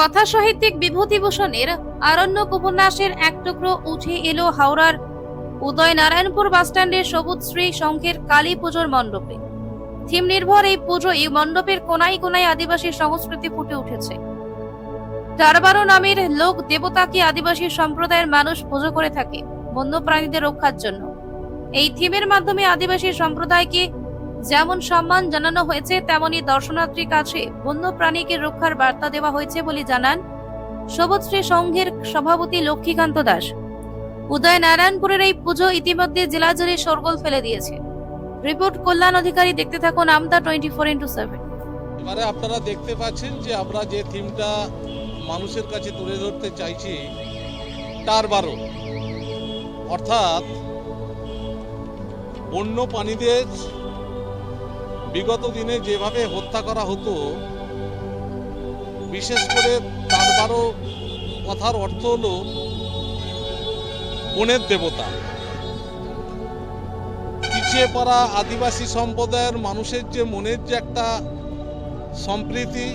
কথা সাহিত্যিক বিভূতিভূষণের আরণ্যক উপন্যাসের এক টুকরো উঠে এলো হাওড়ার উদয় নারায়ণপুর বাসস্ট্যান্ডের সবুজ শ্রী সংঘের কালী পুজোর মণ্ডপে। থিম নির্ভর এই পুজো এই মণ্ডপের কোনায় কোনায় আদিবাসী সংস্কৃতি ফুটে উঠেছে। টারবারো নামের লোক দেবতাকে আদিবাসী সম্প্রদায়ের মানুষ পুজো করে থাকে বন্যপ্রাণীদের রক্ষার জন্য। এই থিমের মাধ্যমে আদিবাসী সম্প্রদায়কে যেমন সম্মান জানানো হয়েছে, তেমনি দর্শনার্থীর কাছে বন্যপ্রাণীকে রক্ষার বার্তা দেওয়া হয়েছে বলে জানান সবুজশ্রী সংঘের সভাপতি লক্ষ্মীকান্ত দাস। উদয় নারায়ণপুরের এই পুজো ইতিমধ্যে জেলা জুড়ে শোরগোল ফেলে দিয়েছে। রিপোর্ট কল্যাণ অধিকারী, দেখতে থাকুন আমদা টোয়েন্টি ফোর ইন্টু সেভেন। এবারে আপনারা দেখতে পাচ্ছেন যে আমরা যে থিমটা মানুষের কাছে তুলে ধরতে চাইছি টার বারো। অর্থাৎ বন্য প্রাণীদের বিগত দিনে যেভাবে হত্যা করা হতো, বিশেষ করে টার বারো কথার অর্থ হলো বনের দেবতা। পিছিয়ে পড়া আদিবাসী সম্প্রদায়ের মানুষের যে মনের যে একটা সম্প্রীতি,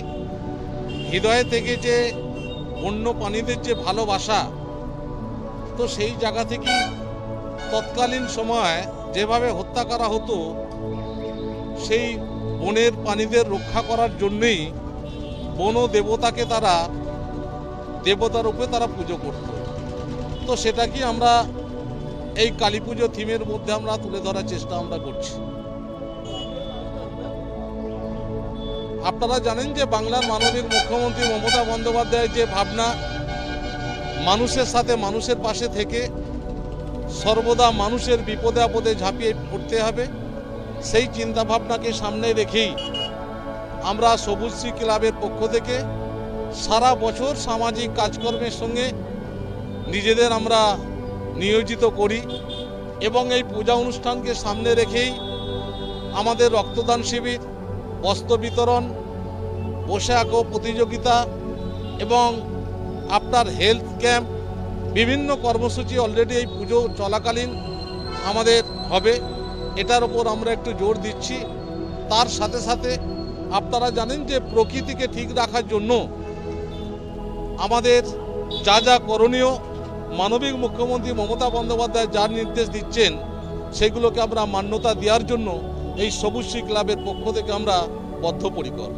হৃদয়ে থেকে যে বন্য প্রাণীদের যে ভালোবাসা, তো সেই জায়গা থেকে তৎকালীন সময় যেভাবে হত্যা করা হতো সেই বনের প্রাণীদের রক্ষা করার জন্যই বন দেবতাকে তারা দেবতার রূপে তারা পুজো করত। তো সেটা কি আমরা এই কালী পুজো থিমের মধ্যে আমরা তুলে ধরার চেষ্টা আমরা করছি? আপনারা জানেন যে বাংলার মাননীয় মুখ্যমন্ত্রী মমতা বন্দ্যোপাধ্যায়ের যে ভাবনা, মানুষের সাথে মানুষের পাশে থেকে সর্বদা মানুষের বিপদে আপদে ঝাঁপিয়ে পড়তে হবে। সেই চিন্তা ভাবনাকে সামনে রেখেই আমরা সবুজশ্রী ক্লাবের পক্ষ থেকে সারা বছর সামাজিক কাজকর্মের সঙ্গে নিজেদের আমরা নিয়োজিত করি এবং এই পূজা অনুষ্ঠানকে সামনে রেখেই আমাদের রক্তদান শিবির, বস্ত্র বিতরণ বসে আঁকো প্রতিযোগিতা এবং আপনার হেলথ ক্যাম্প বিভিন্ন কর্মসূচি অলরেডি এই পুজো চলাকালীন আমাদের হবে। এটার ওপর আমরা একটু জোর দিচ্ছি। তার সাথে সাথে আপনারা জানেন যে প্রকৃতিকে ঠিক রাখার জন্য আমাদের যা যা করণীয় মানবিক মুখ্যমন্ত্রী মমতা বন্দ্যোপাধ্যায় যার নির্দেশ দিচ্ছেন, সেগুলোকে আমরা মান্যতা দেওয়ার জন্য এই সবুজ ক্লাবের পক্ষ থেকে আমরা বদ্ধপরিকর।